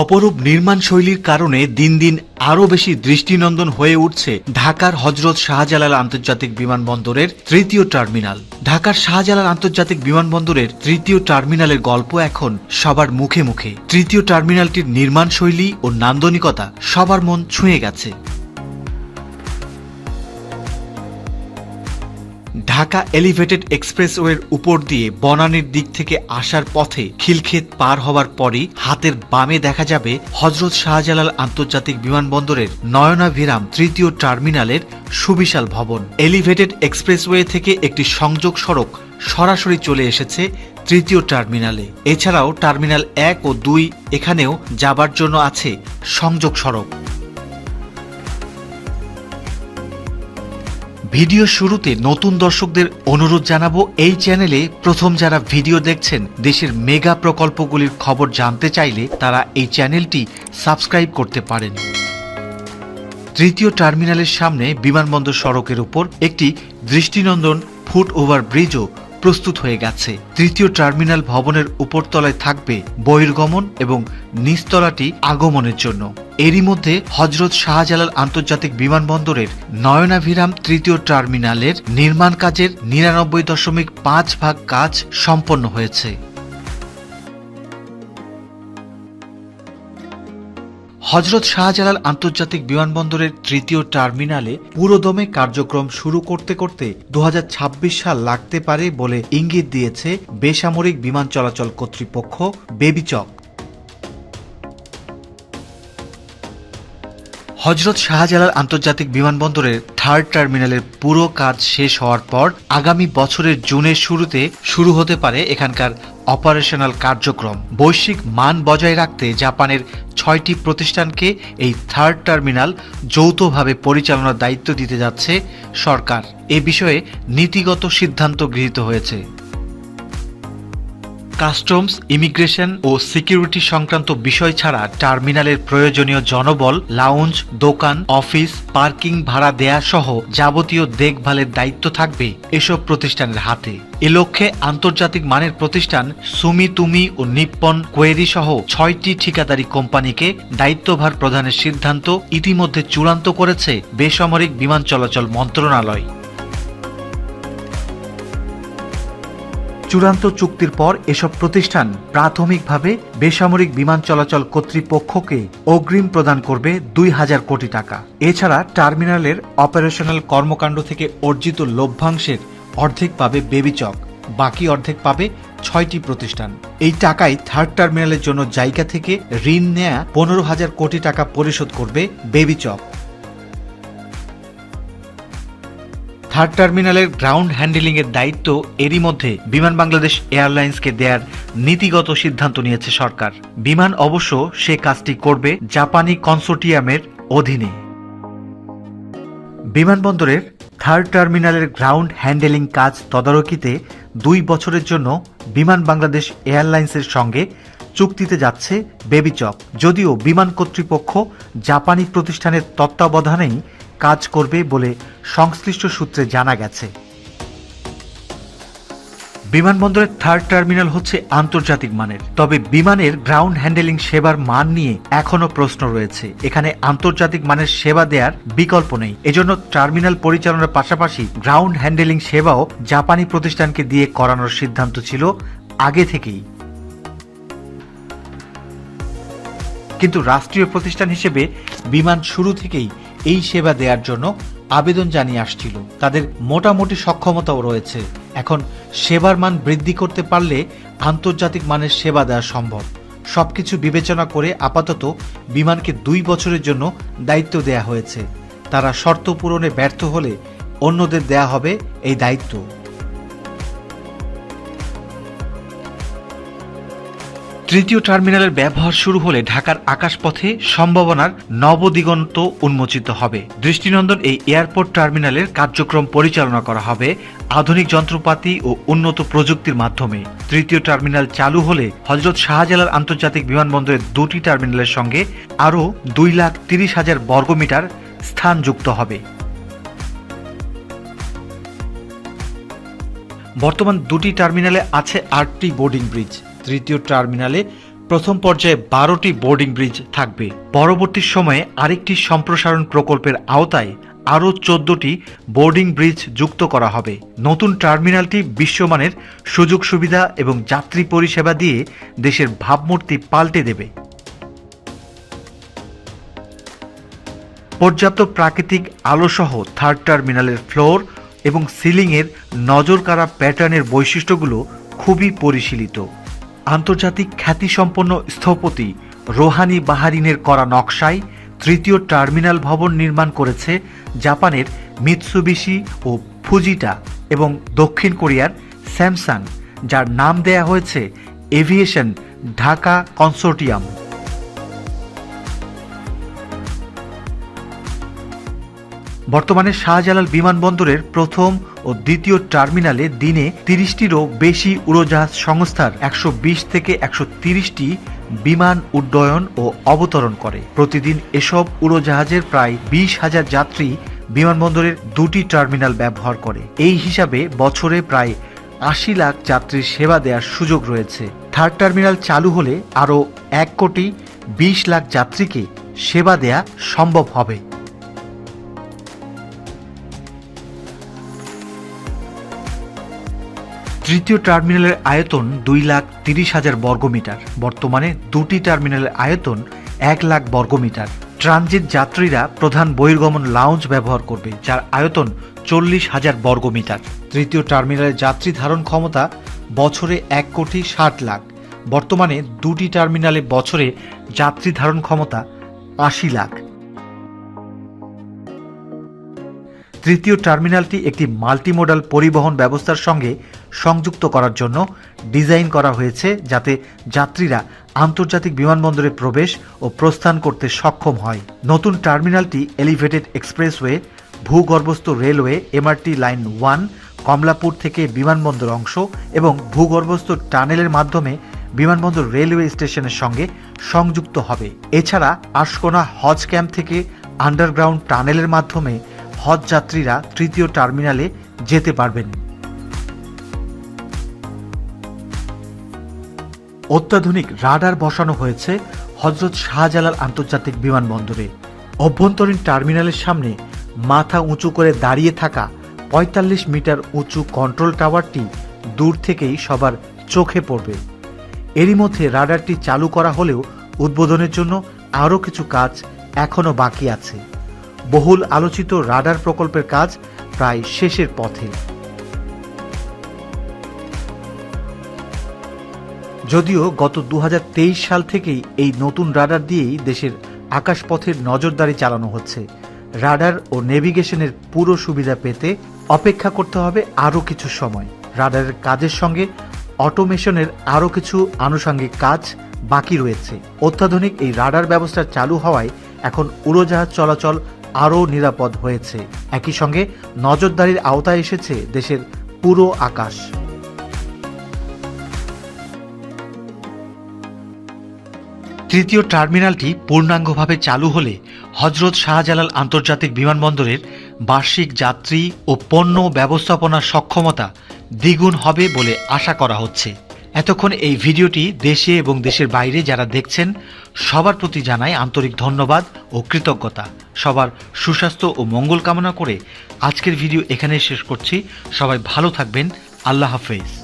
অপরূপ নির্মাণ শৈলীর কারণে দিন দিন আরও বেশি দৃষ্টিনন্দন হয়ে উঠছে ঢাকার হজরত শাহজালাল আন্তর্জাতিক বিমানবন্দরের তৃতীয় টার্মিনাল। ঢাকার শাহজালাল আন্তর্জাতিক বিমানবন্দরের তৃতীয় টার্মিনালের গল্প এখন সবার মুখে মুখে। তৃতীয় টার্মিনালটির নির্মাণ শৈলী ও নান্দনিকতা সবার মন ছুঁয়ে গেছে। ঢাকা এলিভেটেড এক্সপ্রেসওয়ের উপর দিয়ে বনানীর দিক থেকে আসার পথে খিলক্ষেত পার হওয়ার পরই হাতের বামে দেখা যাবে হজরত শাহজালাল আন্তর্জাতিক বিমানবন্দরের নয়নাভিরাম তৃতীয় টার্মিনালের সুবিশাল ভবন। এলিভেটেড এক্সপ্রেসওয়ে থেকে একটি সংযোগ সড়ক সরাসরি চলে এসেছে তৃতীয় টার্মিনালে। এছাড়াও টার্মিনাল এক ও দুই এখানেও যাবার জন্য আছে সংযোগ সড়ক। ভিডিও শুরুতে নতুন দর্শকদের অনুরোধ জানাব, এই চ্যানেলে প্রথম যারা ভিডিও দেখছেন, দেশের মেগা প্রকল্পগুলির খবর জানতে চাইলে তারা এই চ্যানেলটি সাবস্ক্রাইব করতে পারেন। তৃতীয় টার্মিনালের সামনে বিমানবন্দর সড়কের উপর একটি দৃষ্টিনন্দন ফুট ওভার ব্রিজও প্রস্তুত হয়ে গেছে। তৃতীয় টার্মিনাল ভবনের উপরতলায় থাকবে বহির্গমন এবং নিচতলাটি আগমনের জন্য। এরই মধ্যে হজরত শাহজালাল আন্তর্জাতিক বিমানবন্দরের নয়নাভিরাম তৃতীয় টার্মিনালের নির্মাণ কাজের নিরানব্বই দশমিক পাঁচ ভাগ কাজ সম্পন্ন হয়েছে। হজরত শাহজালাল আন্তর্জাতিক বিমানবন্দরের তৃতীয় টার্মিনালে পুরোদমে কার্যক্রম শুরু করতে করতে দু হাজার ছাব্বিশ সাল লাগতে পারে বলে ইঙ্গিত দিয়েছে বেসামরিক বিমান চলাচল কর্তৃপক্ষ বেবিচক। হজরত শাহজালাল আন্তর্জাতিক বিমানবন্দরের থার্ড টার্মিনালের পুরো কাজ শেষ হওয়ার পর আগামী বছরের জুনের শুরুতে শুরু হতে পারে এখানকার অপারেশনাল কার্যক্রম। বৈশ্বিক মান বজায় রাখতে জাপানের ছয়টি প্রতিষ্ঠানকে এই থার্ড টার্মিনাল যৌথভাবে পরিচালনার দায়িত্ব দিতে যাচ্ছে সরকার। এ বিষয়ে নীতিগত সিদ্ধান্ত গৃহীত হয়েছে। কাস্টমস, ইমিগ্রেশন ও সিকিউরিটি সংক্রান্ত বিষয় ছাড়া টার্মিনালের প্রয়োজনীয় জনবল, লাউঞ্জ, দোকান, অফিস, পার্কিং ভাড়া দেয়া সহ যাবতীয় দেখভালের দায়িত্ব থাকবে এসব প্রতিষ্ঠানের হাতে। এ লক্ষ্যে আন্তর্জাতিক মানের প্রতিষ্ঠান সুমি তুমি ও নিপ্পন কোয়েরি সহ ছয়টি ঠিকাদারি কোম্পানিকে দায়িত্বভার প্রদানের সিদ্ধান্ত ইতিমধ্যে চূড়ান্ত করেছে বেসামরিক বিমান চলাচল মন্ত্রণালয়। চূড়ান্ত চুক্তির পর এসব প্রতিষ্ঠান প্রাথমিকভাবে বেসামরিক বিমান চলাচল কর্তৃপক্ষকে অগ্রিম প্রদান করবে দুই হাজার কোটি টাকা। এছাড়া টার্মিনালের অপারেশনাল কর্মকাণ্ড থেকে অর্জিত লভ্যাংশের অর্ধেক পাবে বেবিচক, বাকি অর্ধেক পাবে ছয়টি প্রতিষ্ঠান। এই টাকায় থার্ড টার্মিনালের জন্য জায়গা থেকে ঋণ নেয়া পনেরো হাজার কোটি টাকা পরিশোধ করবে বেবিচক। থার্ড টার্মিনালের গ্রাউন্ড হ্যান্ডেলিং এর দায়িত্ব এরই মধ্যে বিমান বাংলাদেশ এয়ারলাইন্সকে দেয়ার নীতিগত সিদ্ধান্ত নিয়েছে সরকার। বিমান অবশ্য সে কাজটি করবে জাপানি কনসোর্টিয়ামের অধীনে। বিমানবন্দরের থার্ড টার্মিনালের গ্রাউন্ড হ্যান্ডেলিং কাজ তদারকিতে দুই বছরের জন্য বিমান বাংলাদেশ এয়ারলাইন্সের সঙ্গে চুক্তিতে যাচ্ছে বেবিচক। যদিও বিমান কর্তৃপক্ষ জাপানি প্রতিষ্ঠানের তত্ত্বাবধানেই কাজ করবে বলে সংশ্লিষ্ট সূত্রে জানা গেছে। বিমানবন্দরের থার্ড টার্মিনাল হচ্ছে আন্তর্জাতিক মানের। তবে বিমানের গ্রাউন্ড হ্যান্ডেলিং সেবার মান নিয়ে এখনও প্রশ্ন রয়েছে। এখানে আন্তর্জাতিক মানের সেবা দেওয়ার বিকল্প নেই। এজন্য টার্মিনাল পরিচালনার পাশাপাশি গ্রাউন্ড হ্যান্ডেলিং সেবাও জাপানি প্রতিষ্ঠানকে দিয়ে করানোর সিদ্ধান্ত ছিল আগে থেকেই। কিন্তু রাষ্ট্রীয় প্রতিষ্ঠান হিসেবে বিমান শুরু থেকেই এই সেবা দেওয়ার জন্য আবেদন জানিয়ে আসছিল। তাদের মোটামুটি সক্ষমতাও রয়েছে। এখন সেবার মান বৃদ্ধি করতে পারলে আন্তর্জাতিক মানের সেবা দেওয়া সম্ভব। সবকিছু বিবেচনা করে আপাতত বিমানকে দুই বছরের জন্য দায়িত্ব দেয়া হয়েছে। তারা শর্ত পূরণে ব্যর্থ হলে অন্যদের দেয়া হবে এই দায়িত্ব। তৃতীয় টার্মিনালের ব্যবহার শুরু হলে ঢাকার আকাশপথে সম্ভাবনার নবদিগন্ত উন্মোচিত হবে। দৃষ্টিনন্দন এই এয়ারপোর্ট টার্মিনালের কার্যক্রম পরিচালনা করা হবে আধুনিক যন্ত্রপাতি ও উন্নত প্রযুক্তির মাধ্যমে। তৃতীয় টার্মিনাল চালু হলে হজরত শাহজালাল আন্তর্জাতিক বিমানবন্দরের দুটি টার্মিনালের সঙ্গে আরও দুই লাখ তিরিশ হাজার বর্গমিটার স্থান যুক্ত হবে। বর্তমান দুটি টার্মিনালে আছে আটটি বোর্ডিং ব্রিজ। তৃতীয় টার্মিনালে প্রথম পর্যায়ে বারোটি বোর্ডিং ব্রিজ থাকবে। পরবর্তী সময়ে আরেকটি সম্প্রসারণ প্রকল্পের আওতায় আরও চোদ্দটি বোর্ডিং ব্রিজ যুক্ত করা হবে। নতুন টার্মিনালটি বিশ্বমানের সুযোগ সুবিধা এবং যাত্রী পরিষেবা দিয়ে দেশের ভাবমূর্তি পাল্টে দেবে। পর্যাপ্ত প্রাকৃতিক আলোসহ থার্ড টার্মিনালের ফ্লোর এবং সিলিংয়ের নজর কাড়া প্যাটার্নের বৈশিষ্ট্যগুলো খুবই পরিশীলিত। আন্তর্জাতিক খ্যাতিসম্পন্ন স্থপতি রোহানি বাহারিনের করা নকশায় তৃতীয় টার্মিনাল ভবন নির্মাণ করেছে জাপানের মিৎসুবিশি ও ফুজিটা এবং দক্ষিণ কোরিয়ার স্যামসাং, যার নাম দেয়া হয়েছে এভিয়েশন ঢাকা কনসোর্টিয়াম। বর্তমানে শাহজালাল বিমানবন্দরের প্রথম ও দ্বিতীয় টার্মিনালে দিনে তিরিশটিরও বেশি উড়োজাহাজ সংস্থার একশো বিশ থেকে একশো তিরিশটি বিমান উড্ডয়ন ও অবতরণ করে। প্রতিদিন এসব উড়োজাহাজের প্রায় বিশ হাজার যাত্রী বিমানবন্দরের দুটি টার্মিনাল ব্যবহার করে। এই হিসাবে বছরে প্রায় আশি লাখ যাত্রীর সেবা দেওয়ার সুযোগ রয়েছে। থার্ড টার্মিনাল চালু হলে আরও এক কোটি বিশ লাখ যাত্রীকে সেবা দেয়া সম্ভব হবে। তৃতীয় টার্মিনালের আয়তন দুই লাখ তিরিশ হাজার বর্গমিটার। বর্তমানে দুটি টার্মিনালের আয়তন এক লাখ বর্গমিটার। ট্রানজিট যাত্রীরা প্রধান বহির্গমন লাউঞ্জ ব্যবহার করবে, যার আয়তন চল্লিশ হাজার বর্গমিটার। তৃতীয় টার্মিনালের যাত্রী ধারণ ক্ষমতা বছরে এক কোটি ষাট লাখ। বর্তমানে দুটি টার্মিনালে বছরে যাত্রী ধারণ ক্ষমতা আশি লাখ। তৃতীয় টার্মিনালটি একটি মাল্টিমোডাল পরিবহন ব্যবস্থার সঙ্গে সংযুক্ত করার জন্য ডিজাইন করা হয়েছে যাতে যাত্রীরা আন্তর্জাতিক বিমানবন্দরে প্রবেশ ও প্রস্থান করতে সক্ষম হয়। নতুন টার্মিনালটি এলিভেটেড এক্সপ্রেসওয়ে, ভূগর্ভস্থ railway, MRT line one, Kamalapur থেকে বিমানবন্দর অংশ এবং ভূগর্ভস্থ টানেলের মাধ্যমে বিমানবন্দর রেলওয়ে স্টেশনের সঙ্গে সংযুক্ত হবে। এছাড়া আশকোনা হজ ক্যাম্প থেকে আন্ডারগ্রাউন্ড টানেলের মাধ্যমে হজ যাত্রীরা তৃতীয় টার্মিনালে যেতে পারবেন। অত্যাধুনিক রাডার বসানো হয়েছে হজরত শাহজালাল আন্তর্জাতিক বিমানবন্দরে। অভ্যন্তরীণ টার্মিনালের সামনে মাথা উঁচু করে দাঁড়িয়ে থাকা পঁয়তাল্লিশ মিটার উঁচু কন্ট্রোল টাওয়ারটি দূর থেকেই সবার চোখে পড়বে। এরই মধ্যে রাডারটি চালু করা হলেও উদ্বোধনের জন্য আরও কিছু কাজ এখনও বাকি আছে। বহুল আলোচিত রাডার প্রকল্পের কাজ প্রায় শেষের পথে। যদিও গত দুহাজার তেইশ সাল থেকেই এই নতুন রাডার দিয়েই দেশের আকাশপথের নজরদারি চালানো হচ্ছে। রাডার ও নেভিগেশনের পুরো সুবিধা পেতে অপেক্ষা করতে হবে আরও কিছু সময়। রাডারের কাজের সঙ্গে অটোমেশনের আরও কিছু আনুষঙ্গিক কাজ বাকি রয়েছে। অত্যাধুনিক এই রাডার ব্যবস্থা চালু হওয়ায় এখন উড়োজাহাজ চলাচল আরও নিরাপদ হয়েছে। একই সঙ্গে নজরদারির আওতায় এসেছে দেশের পুরো আকাশ। তৃতীয় টার্মিনালটি পূর্ণাঙ্গভাবে চালু হলে হজরত শাহজালাল আন্তর্জাতিক বিমানবন্দরের বার্ষিক যাত্রী ও পণ্য ব্যবস্থাপনার সক্ষমতা দ্বিগুণ হবে বলে আশা করা হচ্ছে। এতক্ষণ এই ভিডিওটি দেশে এবং দেশের বাইরে যারা দেখছেন, সবার প্রতি জানাই আন্তরিক ধন্যবাদ ও কৃতজ্ঞতা। সবার সুস্বাস্থ্য ও মঙ্গল কামনা করে আজকের ভিডিও এখানে শেষ করছি। সবাই ভালো থাকবেন। আল্লাহ হাফেজ।